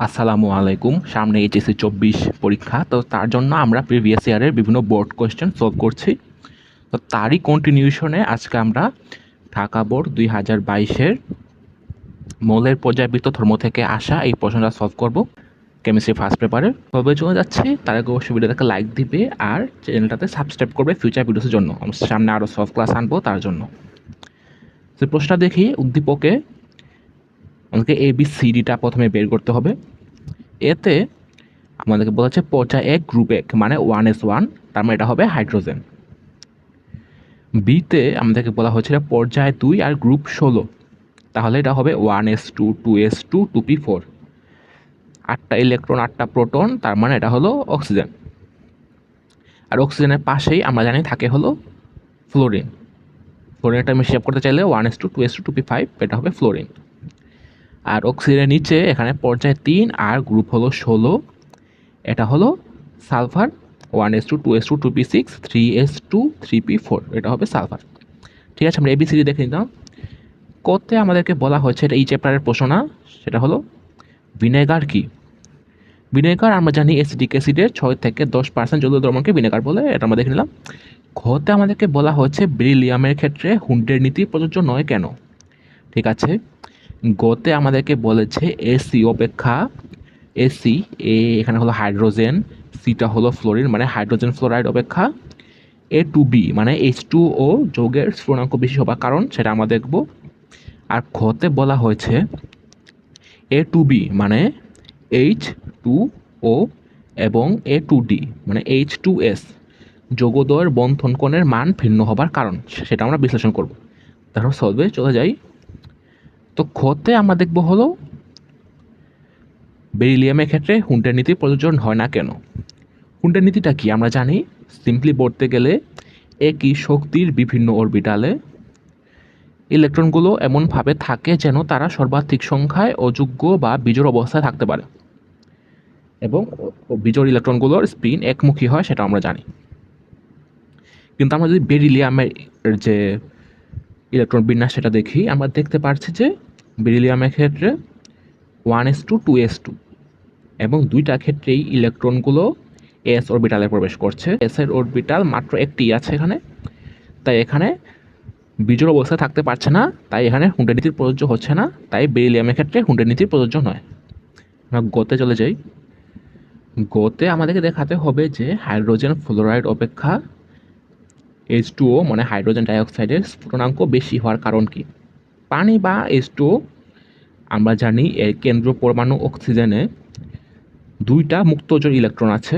আসসালামু আলাইকুম। সামনে এইচএসসি চব্বিশ পরীক্ষা। তো তার জন্য আমরা প্রিভিয়াস ইয়ারের বিভিন্ন বোর্ড কোয়েশ্চেন সলভ করছি। তো তারই কন্টিনিউশনে আজকে আমরা ঢাকা বোর্ড দুই হাজার বাইশের মৌলের পর্যায়বৃত্ত ধর্ম থেকে আসা এই প্রশ্নটা সলভ করব কেমিস্ট্রি ফার্স্ট পেপারে তবে চলে যাচ্ছি। তার আগে অবশ্যই ভিডিওটাকে লাইক দিবে আর চ্যানেলটাতে সাবস্ক্রাইব করবে ফিউচার ভিডিওসের জন্য। সামনে আরও সলভ ক্লাস আনব তার জন্য। তো প্রশ্নটা দেখি, উদ্দীপকে আমাদেরকে এ বি সি ডিটা প্রথমে বের করতে হবে। এতে আমাদেরকে বলা হচ্ছে পর্যায় এক গ্রুপ এক মানে ওয়ান এস ওয়ান তার মানে এটা হবে হাইড্রোজেন বিতে আমাদেরকে বলা হয়েছিল পর্যায় দুই আর গ্রুপ ষোলো। তাহলে এটা হবে one S two two S two two P four আটটা ইলেকট্রন আটটা প্রোটন তার মানে এটা হলো অক্সিজেন আর অক্সিজেনের পাশেই আমরা জানি থাকে হলো ফ্লোরিন ফ্লোরিনটা আমি শেপ করতে চাইলে one S two two S two two P five এটা হবে ফ্লোরিন আর অক্সিজেনের নিচে এখানে পর্যায় তিন আর গ্রুপ হলো ষোলো। এটা হলো sulphur one S two two S two two P six three S two three P four এটা হবে সালফার। ঠিক আছে, আমরা এবিসিডি দেখে নিতাম করতে আমাদেরকে বলা হয়েছে এটা এই চ্যাপ্টারের প্রশ্ন না, সেটা হলো ভিনেগার কি? ভিনেগার আমরা জানি অ্যাসিডিক অ্যাসিডের ছয় থেকে দশ পার্সেন্ট জলীয় দ্রবণকে ভিনেগার বলে, এটা আমরা দেখে নিলাম। ঘতে আমাদেরকে বলা হয়েছে ব্রিলিয়ামের ক্ষেত্রে হুন্ডের নীতি প্রযোজ্য নয় কেন? ঠিক আছে গতে আমাদেরকে বলেছে এসি অপেক্ষা। এসি এ এখানে হলো হাইড্রোজেন সিটা হলো ফ্লোরিন মানে হাইড্রোজেন ফ্লোরাইড অপেক্ষা। এ টু বি মানে এইচ টু ও যোগের স্ফুটনাঙ্ক বেশি হবার কারণ, সেটা আমরা দেখব। আর খতে বলা হয়েছে এ টু বি মানে এইচ টু ও এবং এ টু ডি মানে এইচ টু এস যোগোদয়ের বন্ধন কোণের মান ভিন্ন হবার কারণ সেটা আমরা বিশ্লেষণ করব। তারপর সলভে চলে যাই। তো খতে আমরা দেখব হলো বেরিলিয়ামের ক্ষেত্রে হুন্ডের নীতি প্রযোজন হয় না কেন? হুন্ডের নীতিটা কি? আমরা জানি সিম্পলি বলতে গেলে একই শক্তির বিভিন্ন অরবিটালে ইলেকট্রনগুলো এমনভাবে থাকে যেন তারা সর্বাধিক সংখ্যায় অযোগ্য বা বিজোড় অবস্থায় থাকতে পারে। এবং বিজোড় ইলেকট্রনগুলোর স্পিন একমুখী হয়, সেটা আমরা জানি। কিন্তু আমরা যদি বেরিলিয়ামের যে ইলেকট্রন বিন্যাস, সেটা দেখি, আমরা দেখতে পাচ্ছি যে বেরিলিয়ামের ক্ষেত্রে one S two two S two এবং দুইটা ক্ষেত্রেই ইলেকট্রনগুলো এস অরবিটালে প্রবেশ করছে। এস এর অরবিটাল মাত্র একটি আছে এখানে, তাই এখানে বিজোড় অবস্থায় থাকতে পারছে না, তাই এখানে হুন্ডের নীতির প্রযোজ্য হচ্ছে না, তাই বেরিলিয়ামের ক্ষেত্রে নীতির প্রযোজ্য নয়। আমরা গোতে চলে যাই। গোতে আমাদেরকে দেখাতে হবে যে হাইড্রোজেন ফ্লোরাইড অপেক্ষা এইচ টুও মানে হাইড্রোজেন ডাইঅক্সাইডের স্ফুটনাঙ্ক বেশি হওয়ার কারণ কি? পানি বা এস টু আমরা জানি এর কেন্দ্র পরমাণু অক্সিজেনে দুইটা মুক্তজোর ইলেকট্রন আছে।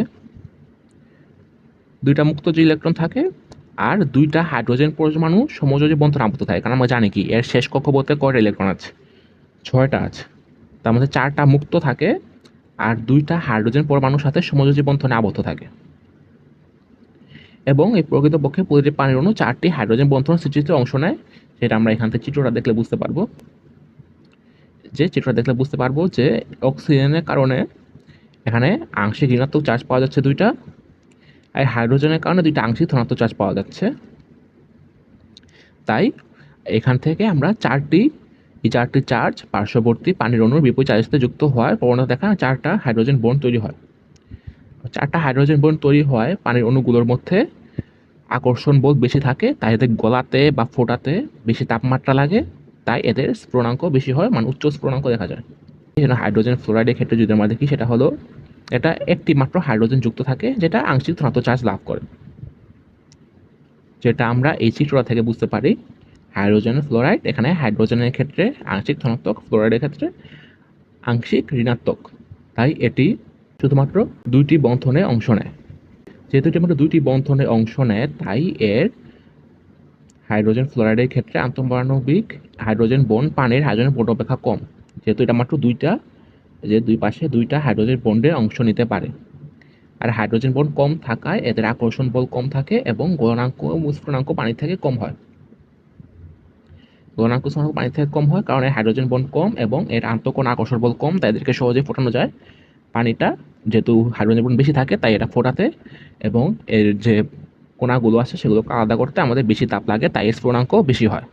দুইটা মুক্তজোর ইলেকট্রন থাকে আর দুইটা হাইড্রোজেন পরমাণু সমযোজী বন্ধন আবদ্ধ থাকে। কারণ আমরা জানি কি, এর শেষ কক্ষপথে কয়টা ইলেকট্রন আছে? ছয়টা আছে। তার মধ্যে চারটা মুক্ত থাকে আর দুইটা হাইড্রোজেন পরমাণুর সাথে সমযোজী বন্ধনে আবদ্ধ থাকে। এবং এই প্রকৃতপক্ষে প্রতিটি পানির অণু চারটি হাইড্রোজেন বন্ধন সৃষ্টিতে অংশ নেয়। সেটা আমরা এখান থেকে চিত্রটা দেখলে বুঝতে পারব। যে চিত্রটা দেখলে বুঝতে পারব যে অক্সিজেনের কারণে এখানে আংশিক ঋণাত্মক চার্জ পাওয়া যাচ্ছে দুইটা আর হাইড্রোজেনের কারণে দুইটা আংশিক ধনাত্মক চার্জ পাওয়া যাচ্ছে। তাই এখান থেকে আমরা চারটি, এই চারটি চার্জ পার্শ্ববর্তী পানির অণুর বিপরীত চার্জের সাথে যুক্ত হওয়ার প্রবণতা দেখা চারটা হাইড্রোজেন বন্ড তৈরি হয়। চারটা হাইড্রোজেন বন্ড তৈরি হয়, পানির অণুগুলোর মধ্যে। আকর্ষণ বল বেশি থাকে, তাই এদের গলাতে বা ফোটাতে বেশি তাপমাত্রা লাগে, তাই এদের স্ফুটনাঙ্ক বেশি হয় মানে উচ্চ স্ফুটনাঙ্ক দেখা যায়। এই জন্য হাইড্রোজেন ফ্লোরাইডের ক্ষেত্রে যদি আমরা দেখি, সেটা হলো এটা একটি মাত্র হাইড্রোজেন যুক্ত থাকে, যেটা আংশিক ধনাত্মক চার্জ লাভ করে। যেটা আমরা এই চিত্রটা থেকে বুঝতে পারি হাইড্রোজেন ফ্লোরাইড এখানে হাইড্রোজেনের ক্ষেত্রে আংশিক ধনাত্মক ফ্লোরাইডের ক্ষেত্রে আংশিক ঋণাত্মক। তাই এটি শুধুমাত্র দুইটি বন্ধনে অংশ নেয়। যেহেতু এটি মাত্র দুইটি বন্ধনে অংশ নেয়, তাই এর হাইড্রোজেন ফ্লোরাইডের ক্ষেত্রে আন্তঃপারমাণবিক হাইড্রোজেন বন্ড পানির হাইড্রোজেন বন্ড অপেক্ষা কম। যেহেতু এটা মাত্র দুইটা, যে দুই পাশে দুইটা হাইড্রোজেন বন্ডের অংশ নিতে পারে। আর হাইড্রোজেন বন্ড কম থাকায় এদের আকর্ষণ বল কম থাকে এবং গণাঙ্ক স্ফুটনাঙ্ক পানি থেকে কম হয়। গণাঙ্ক স্ফুটনাঙ্ক পানি থেকে কম হয় কারণ হাইড্রোজেন বন্ড কম এবং এর আন্তঃকোণ আকর্ষণ বল কম, তাই এদেরকে সহজে ফোটানো যায়। পানিটা যেহেতু হাইড্রোজেন বন্ড বেশি থাকে, তাই এটা ফোটাতে এবং এর যে কোনাগুলো আছে সেগুলোকে আলাদা করতে আমাদের বেশি তাপ লাগে, তাই স্ফুটনাঙ্ক বেশি হয়।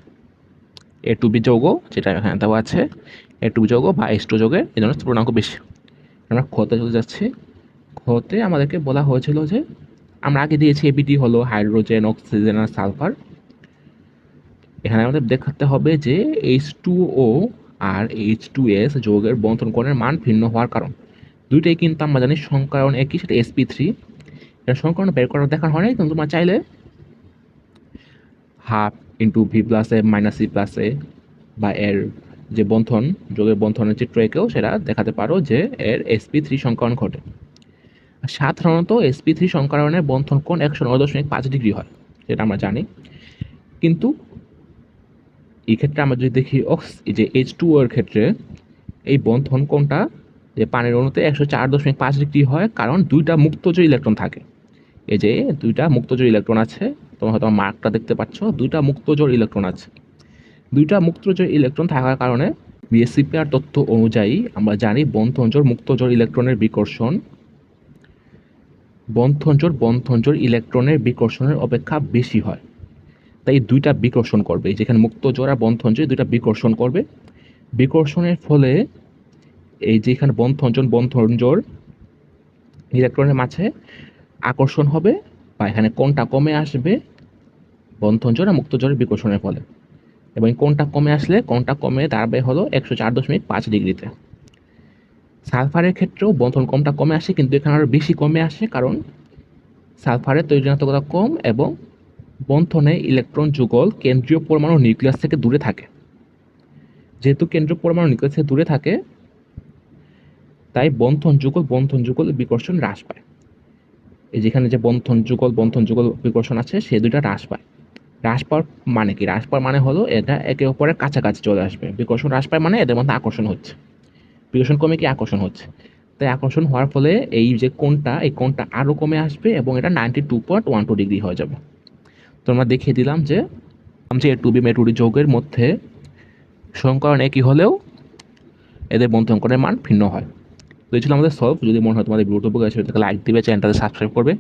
এ টু বি যৌগ, যেটা এখানে দেওয়া আছে এ টু যৌগ বা এস টু যৌগের এই জন্য স্ফুটনাঙ্ক বেশি। আমরা খতে চলে যাচ্ছি। খতে আমাদেরকে বলা হয়েছিল যে আমরা আগে দিয়েছি এবিটি হলো হাইড্রোজেন, অক্সিজেন আর সালফার। এখানে আমাদের দেখাতে হবে যে এইচ টু ও আর এইচ টু এস যৌগের বন্ধন কোণের মান ভিন্ন হওয়ার কারণ। দুইটাই কিন্তু আমরা জানি সংকরণ একই, সেটা এসপি থ্রি সংকরণ বের করার দেখার হয় কিন্তু তোমরা চাইলে half into V plus A minus C plus A বা এর যে বন্ধন যোগের বন্ধনের চিত্র এঁকেও সেটা দেখাতে পারো যে এর এসপি থ্রি সংকরণ ঘটে। সাধারণত এসপি থ্রি সংকরণের বন্ধন কোণ একশো নয় দশমিক পাঁচ ডিগ্রি হয়, সেটা আমরা জানি। কিন্তু এই ক্ষেত্রে আমরা যদি দেখি অক্স যে এইচ টু এর ক্ষেত্রে এই বন্ধন কোণটা যে পানির অণুতে একশো চার দশমিক পাঁচ ডিগ্রি হয়, কারণ দুইটা মুক্তজ ইলেকট্রন থাকে। এই যে দুইটা মুক্তজোড় ইলেকট্রন আছে, তোমরা হয়তো মার্কটা দেখতে পাচ্ছ, দুইটা মুক্তজোড় ইলেকট্রন আছে। দুইটা মুক্তজোড় ইলেকট্রন থাকার কারণে বিএসসিপিআর তথ্য অনুযায়ী আমরা জানি বন্ধনজোড় মুক্তজোড় ইলেকট্রনের বিকর্ষণ। বন্ধনজোড় বন্ধনজোড় ইলেকট্রনের বিকর্ষণের অপেক্ষা বেশি হয়। তাই দুইটা বিকর্ষণ করবে। যেখানে মুক্তজোড় আর দুইটা বিকর্ষণ করবে। বিকর্ষণের ফলে এই যে যেখানে বন্ধনজোড় বন্ধনজোড়, ইলেকট্রনের মাঝে আকর্ষণ হবে বা এখানে কোনটা কমে আসবে, বন্ধনজোড় আর মুক্তজোড়ের বিকর্ষণের ফলে। এবং কোনটা কমে আসলে কোনটা কমে দাঁড়াবে হলো একশো চার দশমিক পাঁচ ডিগ্রিতে। সালফারের ক্ষেত্রেও বন্ধন কমটা কমে আসে, কিন্তু এখানে আরও বেশি কমে আসে কারণ সালফারের তৈরিনাত্মকতা কম এবং বন্ধনে ইলেকট্রন যুগল কেন্দ্রীয় পরমাণু নিউক্লিয়াস থেকে দূরে থাকে। যেহেতু কেন্দ্রীয় পরমাণু নিউক্লিয়াস থেকে দূরে থাকে তাই বন্ধন যুগল বন্ধন যুগল বিকর্ষণ হ্রাস পায়। এই যেখানে যে বন্ধন যুগল বন্ধন যুগল বিকর্ষণ আছে, সে দুইটা হ্রাস পায়। হ্রাস পাওয়ার মানে কি? হ্রাস পাওয়ার মানে হলো এটা একে অপরের কাছাকাছি চলে আসবে। বিকর্ষণ হ্রাস পায় মানে এদের মধ্যে আকর্ষণ হচ্ছে। বিকর্ষণ কমে কি? আকর্ষণ হচ্ছে। তাই আকর্ষণ হওয়ার ফলে এই যে কোণটা, এই কোণটা আরও কমে আসবে এবং এটা ninety two point one two degree হয়ে যাবে। তো আমরা দেখিয়ে দিলাম যে আমি যে টু বি মেটুরি যৌগের মধ্যে সংকরণ একই হলেও এদের বন্ধনকরণের মান ভিন্ন হয়। তো এই ছিল আমাদের সলভ। যদি মনে হয় তোমাদের ভিডিওটা উপকার তাহলে লাইক দিবে চ্যানেলটাতে সাবস্ক্রাইব করবে।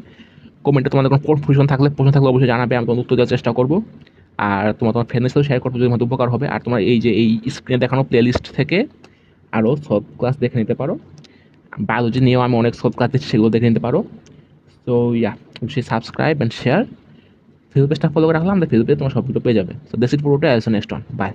কমেন্টে তোমাদের কোনো কনফিউশন থাকলে প্রশ্ন থাকলে অবশ্যই জানাবে, আমি তোমার উত্তর দেওয়ার চেষ্টা করব। আর তোমার তোমার ফ্রেন্ডের সাথে শেয়ার করতে যদি তোমার উপকার হবে। আর তোমার এই যে, এই স্ক্রিনে দেখানো প্লেলিস্ট থেকে আরও সব ক্লাস দেখে নিতে পারো। বায়োলজি নিয়েও আমি অনেক সব ক্লাস দিচ্ছি সেগুলো দেখে নিতে পারো। তো ইয়া অবশ্যই সাবস্ক্রাইব অ্যান্ড শেয়ার ফেসবুক পেজটা ফলো করে রাখলাম ফেসবুক পেজ তোমার সব ভিডিও পেয়ে যাবে। সো দিস ইজ পুরোটা নেক্সট অন বাই